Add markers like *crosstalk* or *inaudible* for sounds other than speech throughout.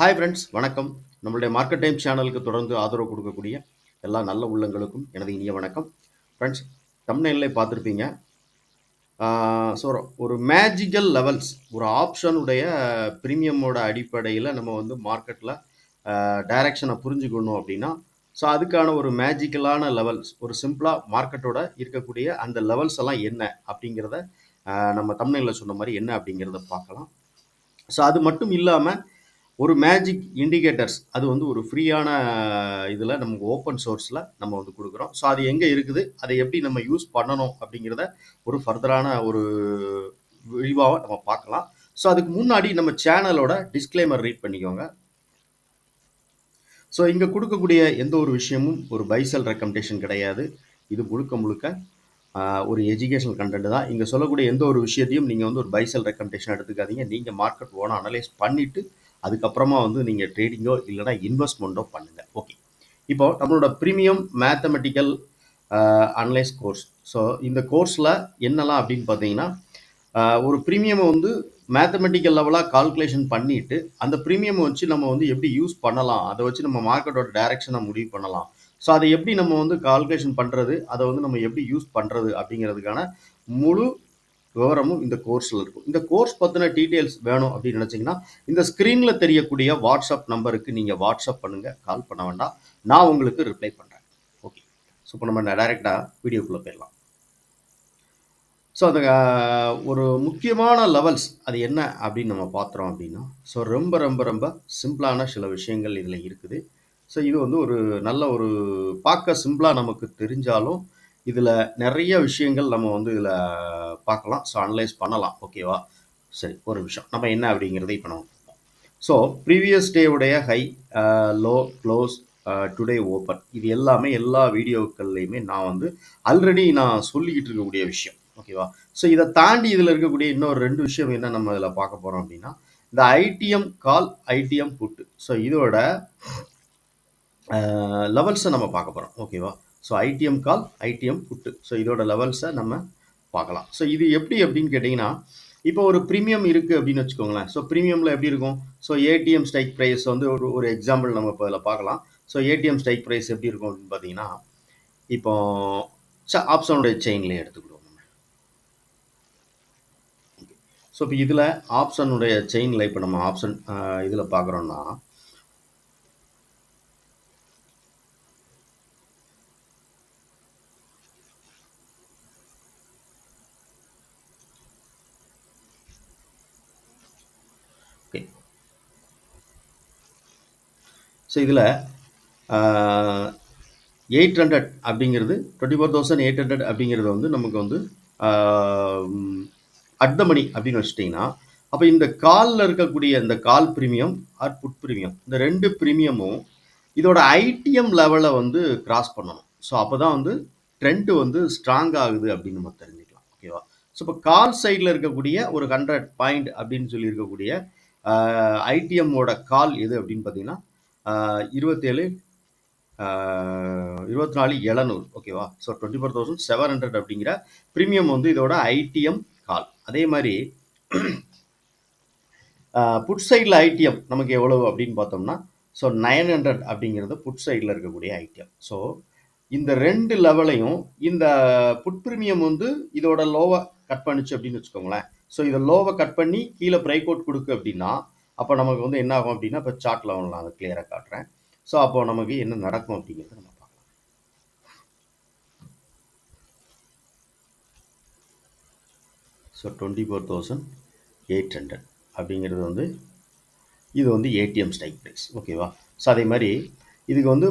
Hi friends வணக்கம். நம்மளுடைய market time சேனலுக்கு தொடர்ந்து ஆதரவு கொடுக்கக்கூடிய எல்லா நல்ல உள்ளங்களுக்கும் எனது இனிய வணக்கம். ஃப்ரெண்ட்ஸ் தமிழ்நிலை பார்த்துருப்பீங்க. ஸோ ஒரு மேஜிக்கல் லெவல்ஸ் ஒரு ஆப்ஷனுடைய ப்ரீமியமோட அடிப்படையில் நம்ம வந்து மார்க்கெட்டில் டைரக்ஷனை புரிஞ்சுக்கணும் அப்படின்னா ஸோ அதுக்கான ஒரு மேஜிக்கலான லெவல்ஸ் ஒரு சிம்பிளாக மார்க்கெட்டோட இருக்கக்கூடிய அந்த லெவல்ஸ் எல்லாம் என்ன அப்படிங்கிறத நம்ம தமிழ்நிலையில் சொன்ன மாதிரி என்ன அப்படிங்கிறத பார்க்கலாம். ஸோ அது மட்டும் இல்லாமல் ஒரு மேஜிக் இண்டிகேட்டர்ஸ் அது வந்து ஒரு ஃப்ரீயான இதில் நமக்கு ஓப்பன் சோர்ஸில் நம்ம வந்து கொடுக்குறோம். ஸோ அது எங்கே இருக்குது? அதை எப்படி நம்ம யூஸ் பண்ணணும் அப்படிங்கிறத ஒரு ஃபர்தரான ஒரு விரிவாக நம்ம பார்க்கலாம். ஸோ அதுக்கு முன்னாடி நம்ம சேனலோட டிஸ்க்ளைமர் ரீட் பண்ணிக்கோங்க. ஸோ இங்கே கொடுக்கக்கூடிய எந்த ஒரு விஷயமும் ஒரு பைசல் ரெக்கமெண்டேஷன் கிடையாது. இது முழுக்க முழுக்க ஒரு எஜுகேஷனல் கண்டென்ட் தான். இங்கே சொல்லக்கூடிய எந்த ஒரு விஷயத்தையும் நீங்கள் வந்து ஒரு பைசல் ரெக்கமெண்டேஷன் எடுத்துக்காதீங்க. நீங்கள் மார்க்கெட் ஓன அனலைஸ் பண்ணிவிட்டு அதுக்கப்புறமா வந்து நீங்கள் ட்ரேடிங்கோ இல்லைனா இன்வெஸ்ட்மெண்ட்டோ பண்ணுங்கள் ஓகே இப்போ நம்மளோட premium mathematical analyse course so இந்த கோர்ஸில் என்னெல்லாம் அப்படின்னு பார்த்தீங்கன்னா ஒரு ப்ரீமியமை வந்து மேத்தமெட்டிக்கல் லெவலாக கால்குலேஷன் பண்ணிட்டு அந்த ப்ரீமியம் வச்சு நம்ம வந்து எப்படி யூஸ் பண்ணலாம் அதை வச்சு நம்ம மார்க்கெட்டோட டைரக்ஷனை முடிவு பண்ணலாம். ஸோ அதை எப்படி நம்ம வந்து கால்குலேஷன் பண்ணுறது அதை வந்து நம்ம எப்படி யூஸ் பண்ணுறது அப்படிங்கிறதுக்கான முழு விவரமும் இந்த கோர்ஸில் இருக்கும். இந்த கோர்ஸ் பற்றின டீட்டெயில்ஸ் வேணும் அப்படின்னு நினச்சிங்கன்னா இந்த ஸ்க்ரீனில் தெரியக்கூடிய வாட்ஸ்அப் நம்பருக்கு நீங்கள் வாட்ஸ்அப் பண்ணுங்கள் கால் பண்ண வேண்டாம். நான் உங்களுக்கு ரிப்ளை பண்ணுறேன் ஓகே ஸோ இப்போ நம்ம டைரெக்டாக வீடியோக்குள்ளே போயிடலாம். ஸோ அது ஒரு முக்கியமான லெவல்ஸ் அது என்ன அப்படின்னு நம்ம பார்த்துறோம் அப்படின்னா ஸோ ரொம்ப ரொம்ப ரொம்ப சிம்பிளான சில விஷயங்கள் இதில் இருக்குது. ஸோ இது வந்து ஒரு நல்ல ஒரு பார்க்க சிம்பிளாக நமக்கு தெரிஞ்சாலும் இதில் நிறைய விஷயங்கள் நம்ம வந்து இதில் பார்க்கலாம். ஸோ அனலைஸ் பண்ணலாம். ஓகேவா சரி ஒரு விஷயம் நம்ம என்ன அப்படிங்கிறத இப்போ நம்ம பார்ப்போம். So previous டேவுடைய high low close today open இது எல்லாமே எல்லா வீடியோக்கள்லையுமே நான் வந்து ஆல்ரெடி நான் சொல்லிக்கிட்டு இருக்கக்கூடிய விஷயம். ஓகேவா ஸோ இதை தாண்டி இதில் இருக்கக்கூடிய இன்னொரு ரெண்டு விஷயம் என்ன நம்ம இதில் பார்க்க போகிறோம் அப்படின்னா இந்த ITM call ITM put so இதோட uh, லெவல்ஸை நம்ம பார்க்க போகிறோம் ஓகேவா so ITM call ITM put so இதோட லெவல்ஸை நம்ம பார்க்கலாம். ஸோ இது எப்படி அப்படின்னு கேட்டிங்கன்னா இப்போ ஒரு ப்ரீமியம் இருக்குது அப்படின்னு வச்சுக்கோங்களேன். ஸோ ப்ரீமியமில் எப்படி இருக்கும்? ஸோ ஏடிஎம் ஸ்ட்ரைக் ப்ரைஸ் வந்து ஒரு ஒரு எக்ஸாம்பிள் நம்ம இப்போ இதில் பார்க்கலாம். ஸோ ஏடிஎம் ஸ்ட்ரைக் ப்ரைஸ் எப்படி இருக்கும் அப்படின்னு பார்த்தீங்கன்னா இப்போ ஆப்ஷனுடைய செயின்லேயே எடுத்துக்கிடுவோம் நம்ம. ஸோ இப்போ இதில் ஆப்ஷனுடைய செயினில் இப்போ நம்ம ஆப்ஷன் இதில் பார்க்குறோன்னா ஸோ இதில் எயிட் ஹண்ட்ரட் அப்படிங்கிறது twenty four thousand eight hundred அப்படிங்கிறது வந்து நமக்கு வந்து அட் மணி அப்படின்னு வச்சுட்டிங்கன்னா அப்போ இந்த காலில் இருக்கக்கூடிய இந்த call premium or put premium இந்த ரெண்டு ப்ரீமியமும் இதோட ஐடிஎம் லெவலை வந்து கிராஸ் பண்ணணும். ஸோ அப்போ தான் வந்து ட்ரெண்டு வந்து ஸ்ட்ராங் ஆகுது அப்படின்னு நம்ம தெரிஞ்சுக்கலாம். ஓகேவா ஸோ இப்போ கால் சைடில் இருக்கக்கூடிய ஒரு ஹண்ட்ரட் பாயிண்ட் அப்படின்னு சொல்லி இருக்கக்கூடிய ஐடிஎம்மோட கால் எது அப்படின்னு பார்த்தீங்கன்னா இருபத்தேழு இருபத்தி நாலு எழுநூறு. ஓகேவா? So twenty four thousand seven hundred அப்படிங்கிற ப்ரீமியம் வந்து இதோட ஐடிஎம் கால் அதே மாதிரி புட் சைடில் ஐடிஎம் நமக்கு எவ்வளவு அப்படின்னு பார்த்தோம்னா ஸோ நைன் ஹண்ட்ரட் அப்படிங்கிறது புட் சைடில் இருக்கக்கூடிய ஐடிஎம் ஸோ இந்த ரெண்டு லெவலையும் இந்த புட் ப்ரீமியம் வந்து இதோட லோவை கட் பண்ணுச்சு அப்படின்னு வச்சுக்கோங்களேன். ஸோ இதை லோவை கட் பண்ணி கீழே பிரேக் அவுட் கொடுக்கு அப்படின்னா அப்போ நமக்கு வந்து என்ன ஆகும் அப்படின்னா இப்போ சார்ட் லெவலில் நான் அதை கிளியராக காட்டுறேன். ஸோ அப்போ நமக்கு என்ன நடக்கும் அப்படிங்கிறத நம்ம பார்க்கலாம். So twenty four thousand eight hundred அப்படிங்கிறது வந்து இது வந்து ஏடிஎம் ஸ்டைக் ப்ரைஸ் ஓகேவா ஸோ அதே மாதிரி இதுக்கு வந்து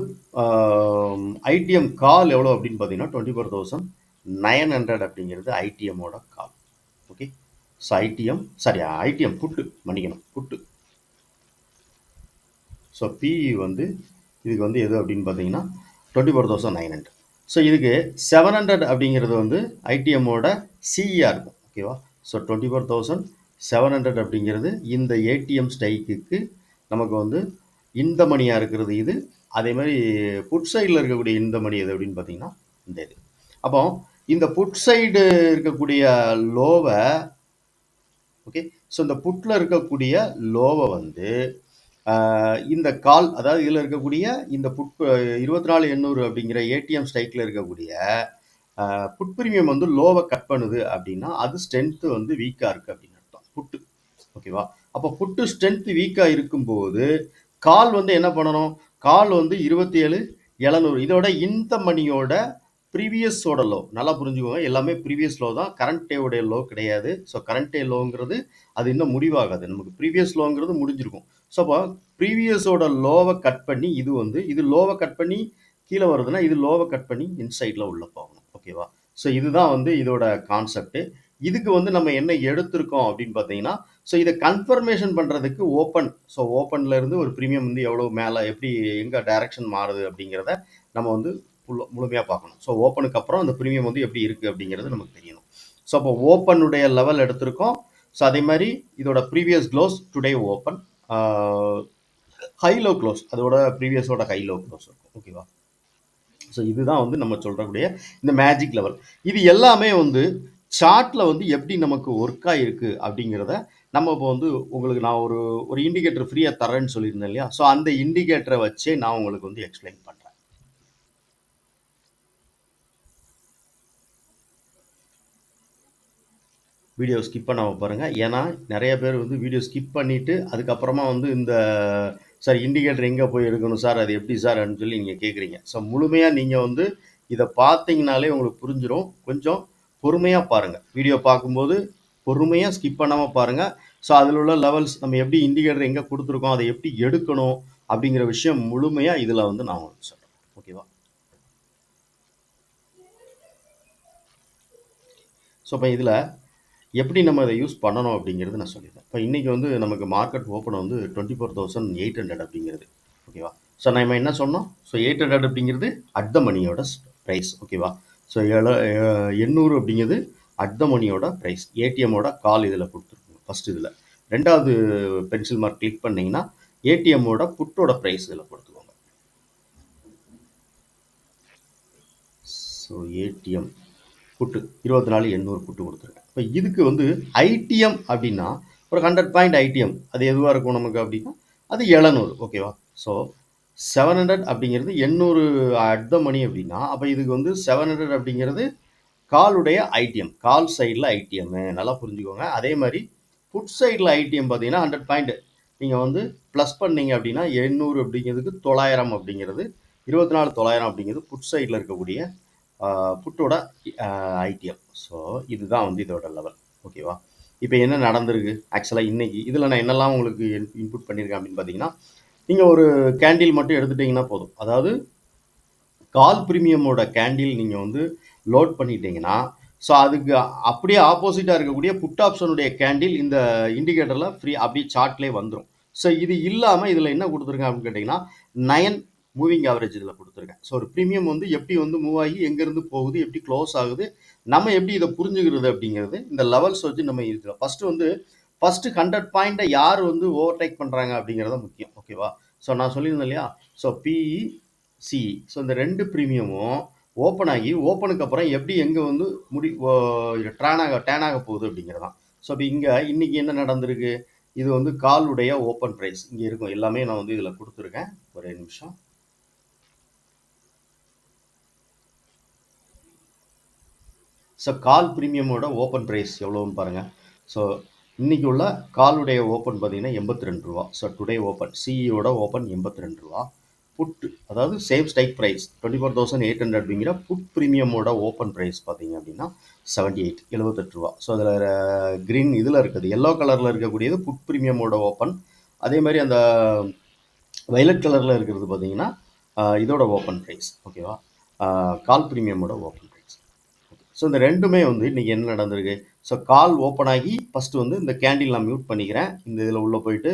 ஐடிஎம் கால் எவ்வளோ அப்படின்னு பார்த்தீங்கன்னா twenty four thousand nine hundred அப்படிங்கிறது ஐடிஎம்மோட call okay so ITM sorry ITM put மன்னிக்கணும் புட்டு. ஸோ பிஇ வந்து இதுக்கு வந்து எது அப்படின்னு பார்த்தீங்கன்னா twenty four thousand nine hundred so இதுக்கு செவன் ஹண்ட்ரட் அப்படிங்கிறது வந்து ஐடிஎம்மோட சிஇஆர் இருக்கும். ஓகேவா so twenty four thousand seven hundred அப்படிங்கிறது இந்த ஏடிஎம் ஸ்டைக்குக்கு நமக்கு வந்து இந்த மணியாக இருக்கிறது இது. அதே மாதிரி புட் சைடில் இருக்கக்கூடிய இந்த மணி எது அப்படின்னு பார்த்தீங்கன்னா இந்த இது. அப்போ இந்த புட் சைடு இருக்கக்கூடிய லோவை ஓகே ஸோ இந்த புட்டில் இருக்கக்கூடிய லோவை வந்து இந்த கால் அதாவது இதில் இருக்கக்கூடிய இந்த புட் இருபத்தி நாலு எண்ணூறு அப்படிங்கிற ஏடிஎம் ஸ்ட்ரைக்கில் இருக்கக்கூடிய புட் ப்ரீமியம் வந்து லோவை கட் பண்ணுது அப்படின்னா அது ஸ்ட்ரென்த்து வந்து வீக்காக இருக்குது அப்படின்னு அர்த்தம். புட்டு. ஓகேவா அப்போ புட்டு ஸ்ட்ரென்த்து வீக்காக இருக்கும்போது கால் வந்து என்ன பண்ணணும்? கால் வந்து இருபத்தி ஏழு எழுநூறு. இதோட இந்த மணியோட ப்ரீவியஸோட லோ நல்லா புரிஞ்சுக்கோங்க. எல்லாமே ப்ரீவியஸ் லோ தான். கரண்ட் டேவுடைய லோ கிடையாது. ஸோ கரண்ட் டே லோங்கிறது அது இன்னும் முடிவாகாது. நமக்கு ப்ரீவியஸ் லோங்கிறது முடிஞ்சிருக்கும். ஸோ அப்போ ப்ரீவியஸோட லோவை கட் பண்ணி இது வந்து இது லோவை கட் பண்ணி கீழே வருதுன்னா இது லோவை கட் பண்ணி இன்சைடில் உள்ளே போகணும். ஓகேவா ஸோ இதுதான் வந்து இதோட கான்செப்ட்டு இதுக்கு வந்து நம்ம என்ன எடுத்திருக்கோம் அப்படின்னு பார்த்தீங்கன்னா ஸோ இதை கன்ஃபர்மேஷன் பண்ணுறதுக்கு ஓப்பன் ஸோ ஓப்பன்லேருந்து ஒரு ப்ரீமியம் வந்து எவ்வளோ மேலே எப்படி எங்கே டைரக்ஷன் மாறுது அப்படிங்கிறத நம்ம வந்து முழுமையாக பார்க்கணும். ஸோ ஓப்பனுக்கு அப்புறம் அந்த ப்ரீமியம் வந்து எப்படி இருக்குது அப்படிங்கிறது நமக்கு தெரியணும். ஸோ அப்போ ஓப்பனுடைய லெவல் எடுத்திருக்கோம். ஸோ அதே மாதிரி இதோட previous close today open high low close அதோட ப்ரீவியஸோட ஹை லோ க்ளோஸ் இருக்கும். ஓகேவா ஸோ இதுதான் வந்து நம்ம சொல்கிறக்கூடிய இந்த மேஜிக் லெவல் இது எல்லாமே வந்து சார்ட்டில் வந்து எப்படி நமக்கு ஒர்க் ஆகிருக்கு அப்படிங்கிறத நம்ம இப்போ வந்து உங்களுக்கு நான் ஒரு ஒரு இண்டிகேட்டர் ஃப்ரீயாக தரேன்னு சொல்லியிருந்தேன் இல்லையா? ஸோ அந்த இண்டிகேட்டரை வச்சே நான் உங்களுக்கு வந்து எக்ஸ்பிளைன் பண்ணுறேன் வீடியோ ஸ்கிப் பண்ணாமல் பாருங்கள் ஏன்னா நிறைய பேர் வந்து வீடியோ ஸ்கிப் பண்ணிவிட்டு அதுக்கப்புறமா வந்து இந்த சார் இண்டிகேட்டர் எங்கே போய் எடுக்கணும்? சார் அது எப்படி சார்? அப்படின்னு சொல்லி நீங்கள் கேட்குறீங்க ஸோ முழுமையாக நீங்கள் வந்து இதை பார்த்தீங்கனாலே உங்களுக்கு புரிஞ்சிடும் கொஞ்சம் பொறுமையாக பாருங்கள் வீடியோ பார்க்கும்போது பொறுமையாக ஸ்கிப் பண்ணாமல் பாருங்கள் ஸோ அதில் உள்ள லெவல்ஸ் நம்ம எப்படி இண்டிகேட்டர் எங்கே கொடுத்துருக்கோம் அதை எப்படி எடுக்கணும் அப்படிங்கிற விஷயம் முழுமையாக இதில் வந்து நான் உங்களுக்கு சொல்கிறேன் ஓகேவா ஸோ இப்போ இதில் எப்படி நம்ம இதை யூஸ் பண்ணணும் அப்படிங்கிறது நான் சொல்லிடுறேன். இப்போ இன்றைக்கி வந்து நமக்கு மார்க்கெட் ஓப்பன் வந்து twenty four thousand eight hundred அப்படிங்கிறது ஓகேவா ஸோ நம்ம என்ன சொன்னோம்? ஸோ எயிட் ஹண்ட்ரட் அப்படிங்கிறது அட் த மணியோட ப்ரைஸ் ஓகேவா ஸோ ஏழு எண்ணூறு அப்படிங்கிறது அட் த மணியோட ப்ரைஸ் ஏடிஎம்மோட கால் இதில் கொடுத்துருக்கோம் ஃபஸ்ட் இதில். ரெண்டாவது பென்சில் மார்க் கிளிக் பண்ணிங்கன்னா ஏடிஎம்மோட புட்டோட ப்ரைஸ் இதில் கொடுத்துக்கோங்க. ஸோ ஏடிஎம் புட்டு இருபத்தி நாலு எண்ணூறு புட்டு கொடுத்துருக்கேன் இப்போ இதுக்கு வந்து ஐடிஎம் அப்படின்னா ஒரு ஹண்ட்ரட் பாயிண்ட் ஐடிஎம் அது எதுவாக இருக்கும் நமக்கு அப்படின்னா அது எழுநூறு ஓகேவா ஸோ செவன் ஹண்ட்ரட் அப்படிங்கிறது எண்ணூறு அட் மணி அப்படின்னா அப்போ இதுக்கு வந்து செவன் ஹண்ட்ரட் அப்படிங்கிறது காலுடைய ஐடிஎம் கால் சைடில் ஐடிஎம் நல்லா புரிஞ்சுக்கோங்க. அதே மாதிரி ஃபுட் சைடில் ஐடிஎம் பார்த்தீங்கன்னா ஹண்ட்ரட் பாயிண்ட் நீங்கள் வந்து ப்ளஸ் பண்ணீங்க அப்படின்னா எண்ணூறு அப்படிங்கிறதுக்கு தொள்ளாயிரம் அப்படிங்கிறது இருபத்தி நாலு தொள்ளாயிரம் அப்படிங்கிறது ஃபுட் சைடில் இருக்கக்கூடிய புட்டோட ஐடிஎம் ஸோ இதுதான் வந்து இதோட லெவல் ஓகேவா இப்போ என்ன நடந்திருக்கு? ஆக்சுவலாக இன்றைக்கி இதில் நான் என்னெல்லாம் உங்களுக்கு இன்புட் பண்ணியிருக்கேன் அப்படின்னு பார்த்தீங்கன்னா நீங்கள் ஒரு கேண்டில் மட்டும் எடுத்துட்டிங்கன்னா போதும். அதாவது கால் ப்ரீமியமோட கேண்டில் நீங்கள் வந்து லோட் பண்ணிட்டீங்கன்னா ஸோ அதுக்கு அப்படியே ஆப்போசிட்டாக இருக்கக்கூடிய புட் ஆப்ஷனுடைய கேண்டில் இந்த இண்டிகேட்டரில் ஃப்ரீ அப்படியே சார்ட்லேயே வந்துடும் ஸோ இது இல்லாமல் இதில் என்ன கொடுத்துருக்காங்க அப்படின்னு கேட்டிங்கன்னா நயன் மூவிங் ஆவரேஜ் இதில் கொடுத்துருக்கேன். ஸோ ஒரு ப்ரீமியம் வந்து எப்படி வந்து மூவ் ஆகி எங்கேருந்து போகுது எப்படி க்ளோஸ் ஆகுது நம்ம எப்படி இதை புரிஞ்சுக்கிறது அப்படிங்கிறது இந்த லெவல்ஸ் வச்சு நம்ம இருக்கிறோம். ஃபஸ்ட்டு வந்து ஃபஸ்ட்டு ஹண்ட்ரட் பாயிண்ட்டை யார் வந்து ஓவர்டேக் பண்ணுறாங்க அப்படிங்கிறத முக்கியம். ஓகேவா ஸோ நான் சொல்லியிருந்தேன் இல்லையா? ஸோ பிஇ சிஇ ஸோ இந்த ரெண்டு ப்ரீமியமும் ஓப்பன் ஆகி ஓப்பனுக்கு அப்புறம் எப்படி எங்கே வந்து முடி ட்ரானாக ஆக டேன் ஆக போகுது அப்படிங்கிறதான். ஸோ இப்போ இங்கே இன்றைக்கி என்ன நடந்திருக்கு? இது வந்து காலுடைய ஓப்பன் ப்ரைஸ் இங்கே இருக்கும். எல்லாமே நான் வந்து இதில் கொடுத்துருக்கேன். ஒரே நிமிஷம். ஸோ கால் ப்ரீமியமோட ஓப்பன் ப்ரைஸ் எவ்வளோன்னு பாருங்கள் ஸோ இன்றைக்கி உள்ள காலுடைய ஓப்பன் பார்த்தீங்கன்னா எண்பத்தி ரெண்டு ரூபா ஸோ டுடே ஓப்பன் சிஇயோட ஓப்பன் எண்பத்தி ரெண்டு ரூபா. புட் அதாவது same strike price twenty four thousand eight hundred அப்படிங்கிற புட் ப்ரீமியமோட ஓப்பன் ப்ரைஸ் பார்த்தீங்க அப்படின்னா செவன்ட்டி எயிட் எழுபத்தெட்டு ரூபா. ஸோ அதில் க்ரீன் இதில் இருக்குது. எல்லோ கலரில் இருக்கக்கூடியது புட் ப்ரீமியமோட ஓப்பன் அதே மாதிரி அந்த வைலட் கலரில் இருக்கிறது பார்த்தீங்கன்னா இதோட ஓப்பன் ப்ரைஸ் ஓகேவா கால் ப்ரீமியமோட ஓப்பன் ஸோ இந்த ரெண்டுமே வந்து இன்றைக்கி என்ன நடந்திருக்கு? ஸோ கால் ஓப்பன் ஆகி ஃபஸ்ட்டு வந்து இந்த கேண்டில் நான் மியூட் பண்ணிக்கிறேன். இந்த இதில் உள்ளே போயிட்டு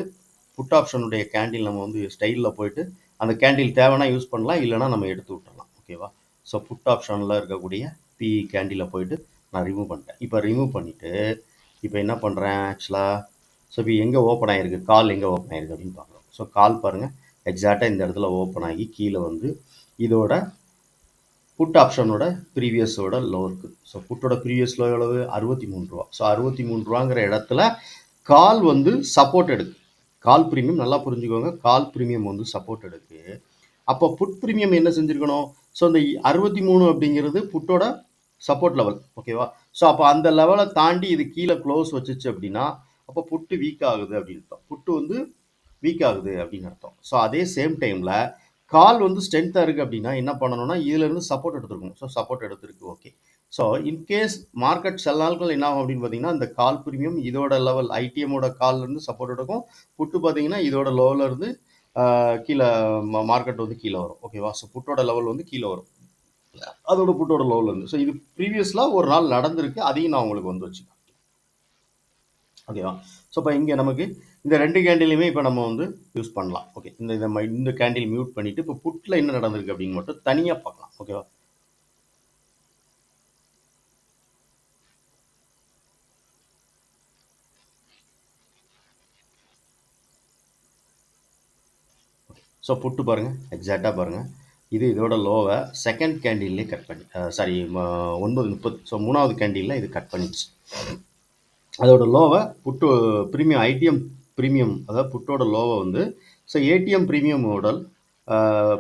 புட் ஆப்ஷனுடைய கேண்டில் நம்ம வந்து ஸ்டைலில் போயிட்டு அந்த கேண்டில் தேவைன்னா யூஸ் பண்ணலாம் இல்லைனா நம்ம எடுத்து விட்டுடலாம் ஓகேவா ஸோ புட் ஆப்ஷனில் இருக்கக்கூடிய பி கேண்டில் போயிட்டு நான் ரிமூவ் பண்ணிட்டேன். இப்போ ரிமூவ் பண்ணிவிட்டு இப்போ என்ன பண்ணுறேன் ஆக்சுவலாக ஸோ இப்போ எங்கே ஓப்பன் ஆகிருக்கு கால் எங்கே ஓப்பன் ஆகிருக்கு அப்படின்னு பார்க்குறோம் ஸோ கால் பாருங்கள் எக்ஸாக்டாக இந்த இடத்துல ஓப்பன் ஆகி கீழே வந்து இதோட புட் ஆப்ஷனோட ப்ரீவியஸோட லோ இருக்குது ஸோ புட்டோட ப்ரீவியஸ் லோ எவ்வளவு? அறுபத்தி மூணு ரூபா. ஸோ அறுபத்தி மூணு ரூபாங்கிற இடத்துல கால் வந்து சப்போர்ட் எடுக்கு. கால் ப்ரீமியம் நல்லா புரிஞ்சுக்கோங்க. கால் ப்ரீமியம் வந்து சப்போர்ட் எடுக்கு. அப்போ புட் ப்ரீமியம் என்ன செஞ்சுருக்கணும்? ஸோ இந்த அறுபத்தி மூணு அப்படிங்கிறது புட்டோட சப்போர்ட் லெவல் ஓகேவா ஸோ அப்போ அந்த லெவலை தாண்டி இது கீழே க்ளோஸ் வச்சுச்சு அப்படின்னா அப்போ புட்டு வீக் ஆகுது அப்படின்னு அர்த்தம். புட்டு வந்து வீக் ஆகுது அப்படின்னு அர்த்தம். ஸோ அதே சேம் டைமில் கால் வந்து ஸ்ட்ரென்த்தாக இருக்குது அப்படின்னா என்ன பண்ணணும்னா இதுலேருந்து சப்போர்ட் எடுத்துருக்கணும் so support எடுத்துருக்கு okay so in case market சில நாட்கள் என்ன ஆகும் அப்படின்னு பார்த்தீங்கன்னா இந்த கால் ப்ரீமியம் இதோட லெவல் ஐடிஎம்மோட கால்லேருந்து சப்போர்ட் எடுக்கும். புட்டு பார்த்தீங்கன்னா இதோட லெவலேருந்து கீழே மார்க்கெட் வந்து கீழே வரும். ஓகேவா ஸோ புட்டோட லெவல் வந்து கீழே வரும். அதோட புட்டோட லெவல் இருந்து. ஸோ இது ப்ரீவியஸ்லாம் ஒரு நாள் நடந்திருக்கு. அதையும் நான் உங்களுக்கு வந்து வச்சுக்கேன் ஓகேவா ஸோ இப்போ இங்கே நமக்கு இந்த ரெண்டு கேண்டிலையுமே இப்போ நம்ம வந்து யூஸ் பண்ணலாம். ஓகே இந்த இதை இந்த கேண்டில் மியூட் பண்ணிவிட்டு இப்போ புட்டில் என்ன நடந்திருக்கு அப்படின்னு மட்டும் தனியாக பார்க்கலாம். ஓகேவா ஸோ புட்டு பாருங்கள் எக்ஸாக்டாக பாருங்கள் இது இதோட லோவை செகண்ட் கேண்டில்லே கட் பண்ணி சாரி ஒன்பது முப்பது ஸோ மூணாவது கேண்டிலில் இது கட் பண்ணிடுச்சு. அதோட லோவை புட்டு ப்ரீமியம் ஐடிஎம் ப்ரீமியம் அதாவது புட்டோட லோவை வந்து ஸோ ஏடிஎம் ப்ரீமியமோட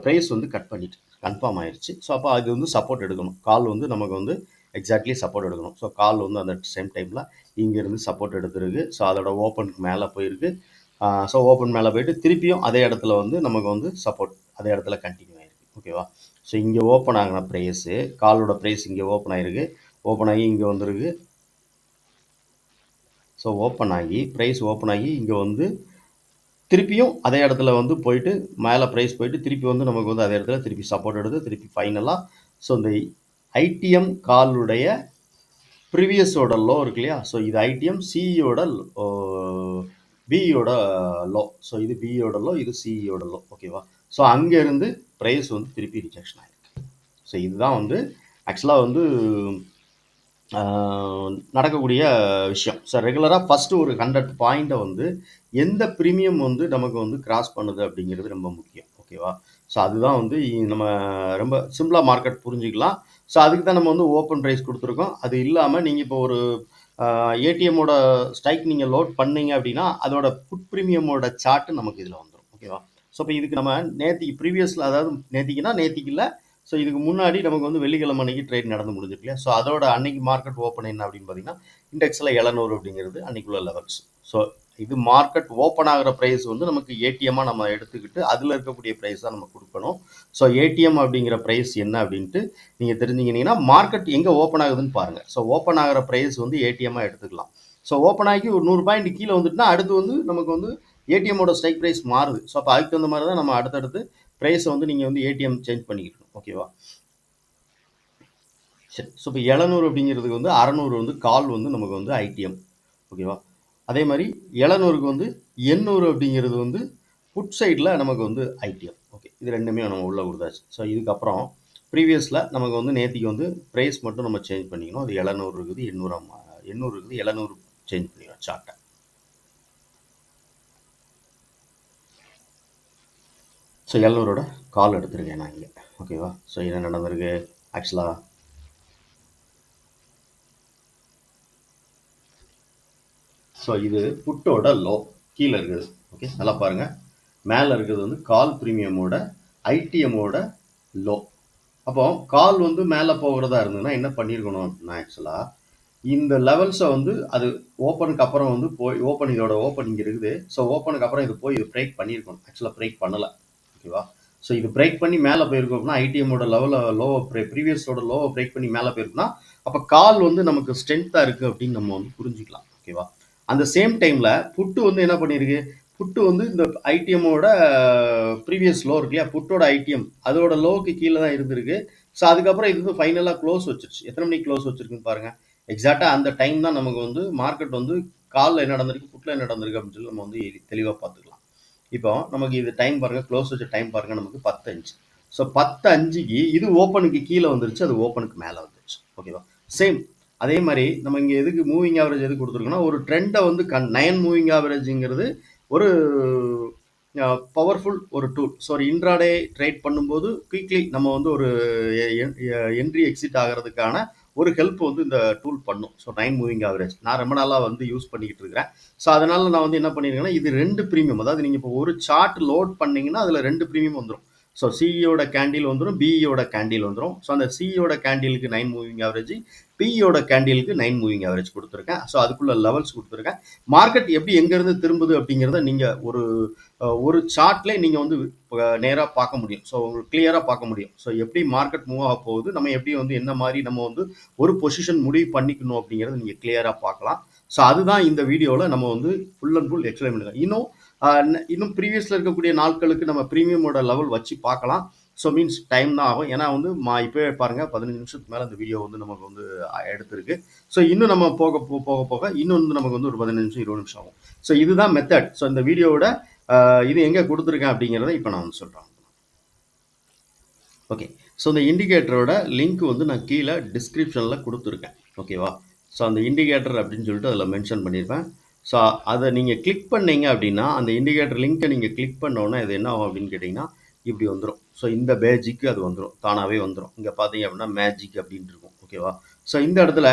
ப்ரைஸ் வந்து கட் பண்ணிட்டு கன்ஃபார்ம் ஆயிடுச்சு ஸோ அப்போ அது வந்து சப்போர்ட் எடுக்கணும். கால் வந்து நமக்கு வந்து எக்ஸாக்ட்லி சப்போர்ட் எடுக்கணும். ஸோ கால் வந்து அந்த சேம் டைமில் இங்கேருந்து சப்போர்ட் எடுத்துருக்கு. ஸோ அதோட ஓப்பனுக்கு மேலே போயிருக்கு. ஸோ ஓப்பன் மேலே போயிட்டு திருப்பியும் அதே இடத்துல வந்து நமக்கு வந்து சப்போர்ட் அதே இடத்துல கண்டினியூ ஆயிருக்கு. ஓகேவா ஸோ இங்கே ஓப்பன் ஆகின ப்ரைஸு காலோட ப்ரைஸ் இங்கே ஓப்பன் ஆகிருக்கு ஓப்பன் ஆகி இங்கே வந்திருக்கு. ஸோ ஓப்பன் ஆகி ப்ரைஸ் ஓப்பன் ஆகி இங்கே வந்து திருப்பியும் அதே இடத்துல வந்து போயிட்டு மேலே ப்ரைஸ் போயிட்டு திருப்பி வந்து நமக்கு வந்து அதே இடத்துல திருப்பி சப்போர்ட் எடுத்து திருப்பி ஃபைனலாக ஸோ இந்த ஐடிஎம் காலுடைய ப்ரிவியஸோட லோ இருக்கு இல்லையா? ஸோ இது ஐடிஎம் சிஇயோட பிஇயோட லோ ஸோ இது பிஇயோட லோ இது சிஇயோட லோ ஓகேவா ஸோ அங்கேருந்து ப்ரைஸ் வந்து திருப்பி ரிஜெக்ஷன் ஆகிருக்கு ஸோ இதுதான் வந்து ஆக்சுவலாக வந்து நடக்கக்கூடிய விஷயம். ஸோ ரெகுலராக ஃபஸ்ட்டு ஒரு ஹண்ட்ரட் பாயிண்ட்டை வந்து எந்த ப்ரீமியம் வந்து நமக்கு வந்து கிராஸ் பண்ணுது அப்படிங்கிறது ரொம்ப முக்கியம். ஓகேவா ஸோ அதுதான் வந்து நம்ம ரொம்ப சிம்பிளாக மார்க்கெட் புரிஞ்சுக்கலாம். ஸோ அதுக்கு தான் நம்ம வந்து ஓப்பன் ப்ரைஸ் கொடுத்துருக்கோம். அது இல்லாமல் நீங்கள் இப்போ ஒரு ஏடிஎம்மோட ஸ்ட்ரைக் நீங்கள் லோட் பண்ணீங்க அப்படின்னா அதோட புட் ப்ரீமியமோட சார்ட்டு நமக்கு இதில் வந்துடும் ஓகேவா ஸோ இப்போ இதுக்கு நம்ம நேத்திக்கு ப்ரீவியஸில் அதாவது நேத்திக்குன்னா நேத்திக்கில் ஸோ இதுக்கு முன்னாடி நமக்கு வந்து வெள்ளிக்கிழமை அன்னைக்கு ட்ரேட் நடந்து முடிஞ்சிருக்கு இல்லையா? ஸோ அதோட அன்னைக்கு மார்க்கெட் ஓப்பன் என்ன அப்படின்னு பார்த்தீங்கன்னா இண்டெக்ஸில் எழுநூறு அப்படிங்கிறது அன்னைக்குள்ள லெவல்ஸ் ஸோ இது மார்க்கெட் ஓப்பன் ஆகிற ப்ரைஸ் வந்து நமக்கு ஏடிஎம்மாக நம்ம எடுத்துக்கிட்டு அதில் இருக்கக்கூடிய ப்ரைஸ் தான் நம்ம கொடுக்கணும். ஸோ ஏடிஎம் அப்படிங்கிற ப்ரைஸ் என்ன அப்படின்ட்டு நீங்கள் தெரிஞ்சுக்கினீங்கன்னா மார்க்கெட் எங்கே ஓப்பன் ஆகுதுன்னு பாருங்கள் ஸோ ஓப்பன் ஆகிற ப்ரைஸ் வந்து ஏடிஎம்மாக எடுத்துக்கலாம். ஸோ ஓப்பன் ஆகி ஒரு நூறு பாயிண்ட் கீழே வந்துட்டுனா அடுத்து வந்து நமக்கு வந்து ஏடிஎம்மோட ஸ்ட்ரைக் ப்ரைஸ் மாறுது. ஸோ அப்போ அதுக்கு தகுந்த மாதிரி தான் நம்ம அடுத்தடுத்து ப்ரைஸை வந்து நீங்கள் வந்து ஏடிஎம் சேஞ்ச் பண்ணிக்கணும். ஓகேவா சரி. ஸோ இப்போ எழுநூறு அப்படிங்கிறதுக்கு வந்து அறநூறு வந்து கால் வந்து நமக்கு வந்து ஐடிஎம் ஓகேவா அதே மாதிரி எழுநூறுக்கு வந்து எண்ணூறு அப்படிங்கிறது வந்து புட் சைடில் நமக்கு வந்து ஐடிஎம் ஓகே இது ரெண்டுமே நம்ம உள்ளே கொடுத்தாச்சு. ஸோ இதுக்கப்புறம் ப்ரீவியஸில் நமக்கு வந்து நேற்றுக்கு வந்து ப்ரைஸ் மட்டும் நம்ம சேஞ்ச் பண்ணிக்கணும். அது எழுநூறு இருக்குது எண்ணூறு எண்ணூறு இருக்குது எழுநூறு சேஞ்ச் பண்ணிக்கணும் சார்ட்டை ஸோ எல்லோரோட கால் எடுத்துருக்கேன் நான் இங்கே. ஓகேவா ஸோ என்ன நடந்திருக்கு? ஆக்சுவலாக ஸோ இது புட்டோட லோ கீழே இருக்குது. ஓகே நல்லா பாருங்கள் மேலே இருக்கிறது வந்து கால் ப்ரீமியமோட ஐடிஎம்மோட லோ அப்போ கால் வந்து மேலே போகிறதா இருந்ததுன்னா என்ன பண்ணியிருக்கணும் அப்படின்னா ஆக்சுவலாக இந்த லெவல்ஸை வந்து அது ஓப்பனுக்கு அப்புறம் வந்து போய் ஓப்பன் இதோட ஓப்பன் இங்கே இருக்குது. ஸோ ஓப்பனுக்கு அப்புறம் இது போய் இது பிரேக் பண்ணியிருக்கணும் ஆக்சுவலாக பிரேக் பண்ணலை. ஓகேவா? ஸோ இது பிரேக் பண்ணி மேலே போயிருக்கோம் அப்படின்னா ஐடிஎம்மோட லெவலில் ப்ரே ப்ரீவியஸோட லோவை பிரேக் பண்ணி மேலே போயிருக்குன்னா அப்போ கால் வந்து நமக்கு ஸ்ட்ரென்த்தாக இருக்குது அப்படின்னு நம்ம வந்து புரிஞ்சுக்கலாம் ஓகேவா? அந்த சேம் டைமில் புட்டு வந்து என்ன பண்ணியிருக்கு? புட்டு வந்து இந்த ஐடிஎம்மோட ப்ரீவியஸ் லோ இருக்கு இல்லையா? புட்டோட ஐடிஎம் அதோட லோவுக்கு கீழே தான் இருந்திருக்கு. ஸோ அதுக்கப்புறம் இது வந்து ஃபைனலாக க்ளோஸ் வச்சிருச்சு. எத்தனை மணிக்கு க்ளோஸ் வச்சிருக்குன்னு பாருங்கள் எக்ஸாக்டாக அந்த டைம் தான் நமக்கு வந்து மார்க்கெட் வந்து காலில் என்ன நடந்திருக்கு புட்டில் என்ன நடந்திருக்கு அப்படின்னு சொல்லி நம்ம வந்து தெளிவாக பார்த்துக்கலாம். இப்போ நமக்கு இது டைம் பாருங்க க்ளோஸ் வச்ச டைம் பாருங்க நமக்கு பத்து அஞ்சு. ஸோ பத்து அஞ்சுக்கு இது ஓப்பனுக்கு கீழே வந்துருச்சு அது ஓப்பனுக்கு மேலே வந்துருச்சு. ஓகேவா சேம் அதே மாதிரி நம்ம இங்கே எதுக்கு மூவிங் ஆவரேஜ் எதுக்கு கொடுத்துருக்கோன்னா ஒரு ட்ரெண்டை வந்து கண் நயன் மூவிங் ஆவரேஜுங்கிறது ஒரு பவர்ஃபுல் ஒரு டூல் ஸோ ஒரு இன்ட்ராடே ட்ரேட் பண்ணும்போது குயிக்லி நம்ம வந்து ஒரு என்ட்ரி எக்ஸிட் ஆகிறதுக்கான ஒரு ஹெல்ப் வந்து இந்த டூல் பண்ணும். ஸோ நைன் மூவிங் ஆவரேஜ் நான் ரொம்ப நாளாக வந்து யூஸ் பண்ணிக்கிட்டு இருக்கிறேன். ஸோ அதனால் நான் வந்து என்ன பண்ணியிருக்கேன்னா இது ரெண்டு ப்ரீமியம் அதாவது நீங்கள் இப்போ ஒரு சார்ட் லோட் பண்ணீங்கன்னா அதில் ரெண்டு ப்ரீமியம் வந்துடும் ஸோ சிஇயோட கேண்டில் வந்துடும் பிஇயோட கேண்டில் வந்துடும் ஸோ அந்த சிஇயோட கேண்டிலுக்கு நைன் மூவிங் ஆவரேஜ் பிஇயோட கேண்டிலுக்கு நைன் மூவிங் ஆவரேஜ் கொடுத்துருக்கேன். ஸோ அதுக்குள்ள லெவல்ஸ் கொடுத்துருக்கேன். மார்க்கெட் எப்படி எங்கேருந்து திரும்புது அப்படிங்கிறத நீங்கள் ஒரு ஒரு சார்ட்லேயே நீங்கள் வந்து நேராக பார்க்க முடியும். ஸோ உங்களுக்கு கிளியராக பார்க்க முடியும். ஸோ எப்படி மார்க்கெட் மூவ் ஆக போகுது நம்ம எப்படி வந்து என்ன மாதிரி நம்ம வந்து ஒரு பொசிஷன் முடிவு பண்ணிக்கணும் அப்படிங்கிறத நீங்கள் கிளியராக பார்க்கலாம். ஸோ அதுதான் இந்த வீடியோவில் நம்ம வந்து ஃபுல் அண்ட் ஃபுல் எக்ஸ்பிளைன் பண்ணுறோம் இன்னும் இன்னும் ப்ரீவியஸில் இருக்கக்கூடிய நாட்களுக்கு நம்ம ப்ரீமியமோட லெவல் வச்சு பார்க்கலாம். ஸோ மீன்ஸ் டைம் தான் ஆகும். ஏன்னா வந்து மா இப்போவே பாருங்கள் பதினஞ்சு நிமிஷத்துக்கு மேலே அந்த வீடியோ வந்து நமக்கு வந்து எடுத்திருக்கு. ஸோ இன்னும் நம்ம போக போக போக போக இன்னும் வந்து நமக்கு வந்து ஒரு பதினஞ்சு நிமிஷம் இருபது நிமிஷம் ஆகும். ஸோ இதுதான் மெத்தட் ஸோ இந்த வீடியோவோட இது எங்கே கொடுத்துருக்கேன் அப்படிங்கிறத இப்போ நான் வந்து சொல்கிறேன் ஓகே ஸோ இந்த இண்டிகேட்டரோட லிங்க் வந்து நான் கீழே டிஸ்கிரிப்ஷனில் கொடுத்துருக்கேன். ஓகேவா ஸோ அந்த இண்டிகேட்டர் அப்படின்னு சொல்லிட்டு அதில் மென்ஷன் பண்ணியிருப்பேன். ஸோ அதை நீங்கள் கிளிக் பண்ணீங்க அப்படின்னா அந்த இண்டிகேட்டர் லிங்க்கை நீங்கள் கிளிக் பண்ணோன்னே இது என்ன ஆகும் அப்படின்னு கேட்டிங்கன்னா இப்படி வந்துடும் ஸோ இந்த பேஜிக்கு அது வந்துடும் தானாகவே வந்துடும் இங்கே பார்த்தீங்க அப்படின்னா மேஜிக் அப்படின்ட்டு இருக்கும். ஓகேவா ஸோ இந்த இடத்துல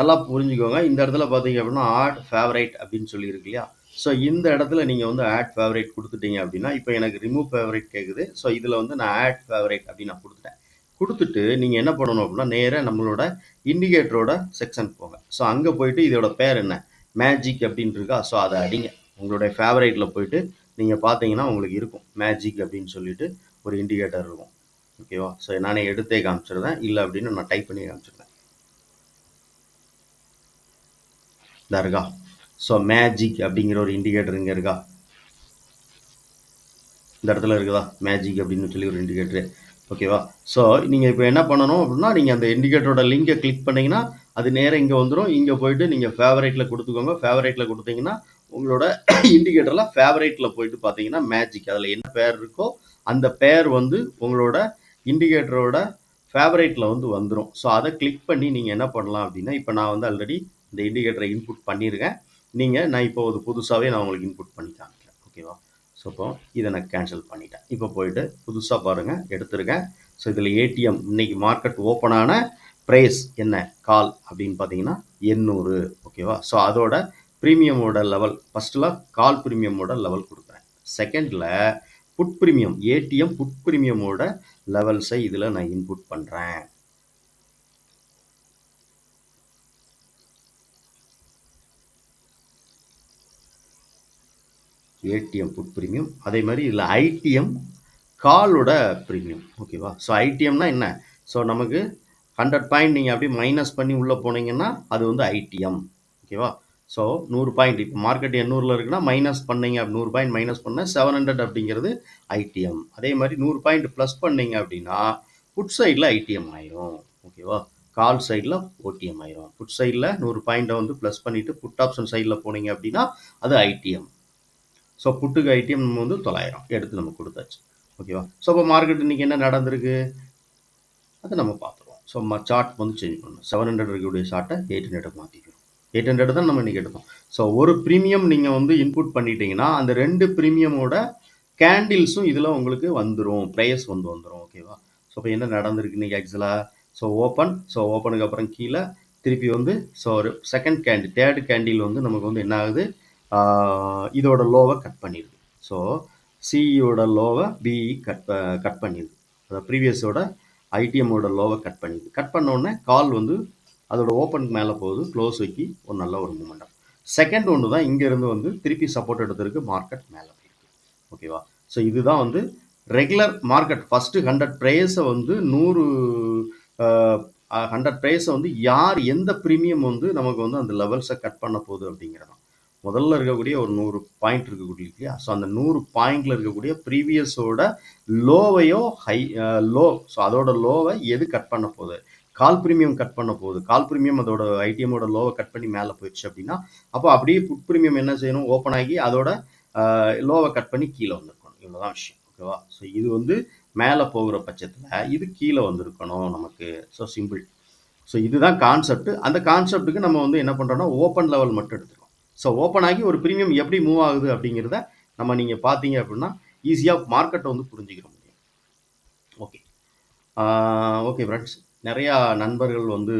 நல்லா புரிஞ்சுக்கோங்க. இந்த இடத்துல பார்த்தீங்க அப்படின்னா ஆட் ஃபேவரைட் அப்படின்னு சொல்லியிருக்கு இல்லையா? ஸோ இந்த இடத்துல நீங்கள் வந்து ஆட் ஃபேவரைட் கொடுத்துட்டீங்க அப்படின்னா இப்போ எனக்கு ரிமூவ் ஃபேவரைட் கேட்குது ஸோ இதில் வந்து நான் ஆட் ஃபேவரைட் அப்படின்னு நான் கொடுத்துட்டேன். கொடுத்துட்டு நீங்கள் என்ன பண்ணணும் அப்படின்னா நேராக நம்மளோட இண்டிகேட்டரோட செக்ஷன் போங்க. ஸோ அங்கே போயிட்டு இதோட பேர் என்ன? மேஜிக் அப்படின்னு இருக்கா? ஸோ அதை அடிங்க. உங்களுடைய ஃபேவரைட்டில் போயிட்டு நீங்கள் பார்த்தீங்கன்னா உங்களுக்கு இருக்கும். மேஜிக் அப்படின்னு சொல்லிட்டு ஒரு இண்டிகேட்டர் இருக்கும். ஓகேவா ஸோ நானே எடுத்தே காமிச்சிருந்தேன் இல்லை அப்படின்னு நான் டைப் பண்ணி காமிச்சிருந்தேன் இதாக இருக்கா? ஸோ மேஜிக் அப்படிங்கிற ஒரு இண்டிகேட்டர் இங்கே இருக்கா? இந்த இடத்துல இருக்குதா? மேஜிக் அப்படின்னு சொல்லி ஒரு இண்டிகேட்டரு ஓகேவா? ஸோ நீங்கள் இப்போ என்ன பண்ணணும் அப்படின்னா நீங்கள் அந்த இண்டிகேட்டரோட லிங்கை கிளிக் பண்ணிங்கன்னா அது நேராக இங்கே வந்துடும் இங்கே போயிட்டு நீங்கள் ஃபேவரேட்டில் கொடுத்துக்கோங்க. ஃபேவரேட்டில் கொடுத்தீங்கன்னா உங்களோட *coughs* இண்டிகேட்டரில் ஃபேவரேட்டில் போயிட்டு பார்த்தீங்கன்னா மேஜிக் அதில் என்ன பேர் இருக்கோ அந்த பேர் வந்து உங்களோட இண்டிகேட்டரோட ஃபேவரேட்டில் வந்து வந்துடும் ஸோ அதை கிளிக் பண்ணி நீங்கள் என்ன பண்ணலாம் அப்படின்னா இப்போ நான் வந்து ஆல்ரெடி இந்த இண்டிகேட்டரை இன்புட் பண்ணியிருக்கேன். நீங்கள் நான் இப்போ ஒரு புதுசாகவே நான் உங்களுக்கு இன்புட் பண்ணி காமிக்கிறேன். ஓகேவா? ஸோ இப்போ இதை நான் கேன்சல் பண்ணிட்டேன். இப்போ போயிட்டு புதுசாக பாருங்கள் எடுத்திருக்கேன் ஸோ இதில் ஏடிஎம் இன்னைக்கு மார்க்கெட் ஓப்பனான ப்ரைஸ் என்ன? கால் அப்படின்னு பார்த்தீங்கன்னா எண்ணூறு ஓகேவா ஸோ அதோட ப்ரீமியமோட லெவல் ஃபஸ்ட்டில் கால் ப்ரீமியமோட லெவல் கொடுக்குறேன். செகண்டில் புட் ப்ரீமியம் ஏடிஎம் புட் ப்ரீமியமோட லெவல்ஸை இதில் நான் இன்புட் பண்ணுறேன் ஏடிஎம் புட் ப்ரீமியம் அதே மாதிரி இதில் ஐடிஎம் காலோட ப்ரீமியம் ஓகேவா ஸோ ஐடிஎம்னா என்ன? ஸோ நமக்கு ஹண்ட்ரட் பாயிண்ட் நீங்கள் அப்படியே மைனஸ் பண்ணி உள்ளே போனீங்கன்னா அது வந்து ஐடிஎம் ஓகேவா ஸோ நூறு பாயிண்ட் இப்போ மார்க்கெட் எண்ணூறில் இருக்குன்னா மைனஸ் பண்ணீங்க அப்படி நூறு பாயிண்ட் மைனஸ் பண்ணால் செவன் ஹண்ட்ரட் அப்படிங்கிறது ஐடிஎம் அதே மாதிரி நூறு பாயிண்ட் ப்ளஸ் பண்ணீங்க அப்படின்னா புட் சைடில் ஐடிஎம் ஆயிரும். ஓகேவா கால் சைடில் ஓடிஎம் ஆயிரும். புட் சைடில் நூறு பாயிண்ட்டை வந்து ப்ளஸ் பண்ணிவிட்டு புட் ஆப்ஷன் சைடில் போனீங்க அப்படின்னா அது ஐடிஎம் ஸோ புட்டுக்கு ஐடிஎம் நம்ம வந்து தொள்ளாயிரம் எடுத்து நம்ம கொடுத்தாச்சு. ஓகேவா ஸோ இப்போ மார்க்கெட் இன்றைக்கி என்ன நடந்திருக்கு? அதை நம்ம பார்த்துருவோம். ஸோ சார்ட் வந்து சேஞ்ச் பண்ணணும். செவன் ஹண்ட்ரட் இருக்கக்கூடிய சார்ட்டை எயிட் ஹண்ட்ரட் மாற்றிக்கணும் எயிட் ஹண்ட்ரட் தான் நம்ம இன்றைக்கி எடுத்தோம். ஸோ ஒரு ப்ரீமியம் நீங்கள் வந்து இன்புட் பண்ணிட்டீங்கன்னா அந்த ரெண்டு ப்ரீமியமோட கேண்டில்ஸும் இதில் உங்களுக்கு வந்துடும் ப்ரைஸ் வந்து வந்துடும் ஓகேவா ஸோ இப்போ என்ன நடந்திருக்கு இன்றைக்கி ஆக்சுவலாக ஸோ ஓப்பன் ஸோ ஓப்பனுக்கு அப்புறம் கீழே திருப்பி வந்து ஸோ ஒரு செகண்ட் கேண்டில் தேர்டு கேண்டில் வந்து நமக்கு வந்து என்ன ஆகுது? இதோட லோவை கட் பண்ணிடுது ஸோ சிஇயோட லோவை பிஇ கட் கட் பண்ணிடுது அதை ப்ரீவியஸோட ஐடிஎம்மோட லோவை கட் பண்ணிடுது கட் பண்ணோடனே கால் வந்து அதோட ஓப்பனுக்கு மேலே போகுது. க்ளோஸ் வைக்கி ஒரு நல்ல ஒரு மூமெண்டம் செகண்ட் ஒன்று தான் இங்கேருந்து வந்து திருப்பி சப்போர்ட் எடுத்திருக்கு மார்க்கெட் மேலே போயிருக்கு. ஓகேவா ஸோ இதுதான் வந்து ரெகுலர் மார்க்கெட் ஃபஸ்ட்டு ஹண்ட்ரட் ப்ரைஸை வந்து நூறு ஹண்ட்ரட் ப்ரைஸை வந்து யார் எந்த ப்ரீமியம் வந்து நமக்கு வந்து அந்த லெவல்ஸை கட் பண்ண போகுது அப்படிங்கிறதான். முதல்ல இருக்கக்கூடிய ஒரு நூறு பாயிண்ட் இருக்கக்கூடிய இல்லையா? ஸோ அந்த நூறு பாயிண்டில் இருக்கக்கூடிய ப்ரீவியஸோட லோவையோ ஹை லோ ஸோ அதோட லோவை எது கட் பண்ண போகுது? கால் ப்ரீமியம் கட் பண்ண போகுது. கால் ப்ரீமியம் அதோட ஐடிஎமோட லோவை கட் பண்ணி மேலே போயிடுச்சு அப்படின்னா அப்போ அப்படியே புட் ப்ரீமியம் என்ன செய்யணும்? ஓப்பன் ஆகி அதோட லோவை கட் பண்ணி கீழே வந்திருக்கணும். இவ்வளோதான் விஷயம். ஓகேவா ஸோ இது வந்து மேலே போகிற பட்சத்தில் இது கீழே வந்திருக்கணும் நமக்கு. ஸோ சிம்பிள் ஸோ இதுதான் கான்செப்ட் அந்த கான்செப்ட்டுக்கு நம்ம வந்து என்ன பண்ணுறோம்னா ஓப்பன் லெவல் மட்டும் எடுத்துக்கணும். ஸோ ஓப்பன் ஆகி ஒரு ப்ரீமியம் எப்படி மூவ் ஆகுது அப்படிங்கிறத நம்ம நீங்கள் பார்த்தீங்க அப்படின்னா ஈஸியாக மார்க்கெட்டை வந்து புரிஞ்சுக்கிற முடியும். ஓகே ஓகே ஃப்ரெண்ட்ஸ் நிறையா நண்பர்கள் வந்து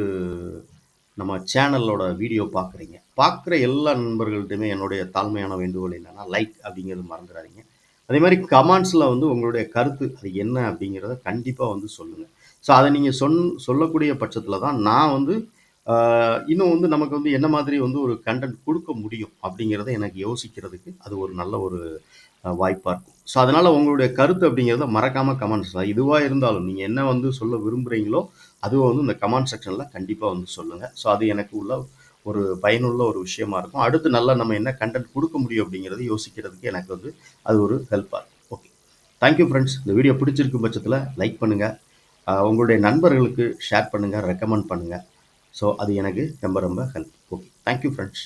நம்ம சேனலோட வீடியோ பார்க்குறீங்க. பார்க்குற எல்லா நண்பர்கள்ட்டையுமே என்னுடைய தாழ்மையான வேண்டுகோள் என்னென்னா லைக் அப்படிங்கிறது மறந்துடாதீங்க. அதே மாதிரி கமெண்ட்ஸில் வந்து உங்களுடைய கருத்து அது என்ன அப்படிங்கிறத கண்டிப்பாக வந்து சொல்லுங்கள் ஸோ அதை நீங்கள் சொன் சொல்லக்கூடிய பட்சத்தில் தான் நான் வந்து இன்னும் வந்து நமக்கு வந்து என்ன மாதிரி வந்து ஒரு கண்டென்ட் கொடுக்க முடியும் அப்படிங்கிறத எனக்கு யோசிக்கிறதுக்கு அது ஒரு நல்ல ஒரு வாய்ப்பாக இருக்கும். ஸோ அதனால் உங்களுடைய கருத்து அப்படிங்கிறத மறக்காமல் கமெண்ட்ஸ் தான் இதுவாக இருந்தாலும் நீங்கள் என்ன வந்து சொல்ல விரும்புகிறீங்களோ அதுவை வந்து இந்த கமெண்ட் செக்ஷனில் கண்டிப்பாக வந்து சொல்லுங்கள் ஸோ அது எனக்கு உள்ள ஒரு பயனுள்ள ஒரு விஷயமா இருக்கும். அடுத்து நல்லா நம்ம என்ன கண்டென்ட் கொடுக்க முடியும் அப்படிங்கிறது யோசிக்கிறதுக்கு எனக்கு வந்து அது ஒரு ஹெல்ப்பாக இருக்கும். ஓகே தேங்க்யூ ஃப்ரெண்ட்ஸ் இந்த வீடியோ பிடிச்சிருக்கும் பட்சத்தில் லைக் பண்ணுங்கள் உங்களுடைய நண்பர்களுக்கு ஷேர் பண்ணுங்கள் ரெக்கமெண்ட் பண்ணுங்கள் ஸோ அது எனக்கு ரொம்ப ரொம்ப ஹெல்ப் ஓகே தேங்க்யூ ஃப்ரெண்ட்ஸ்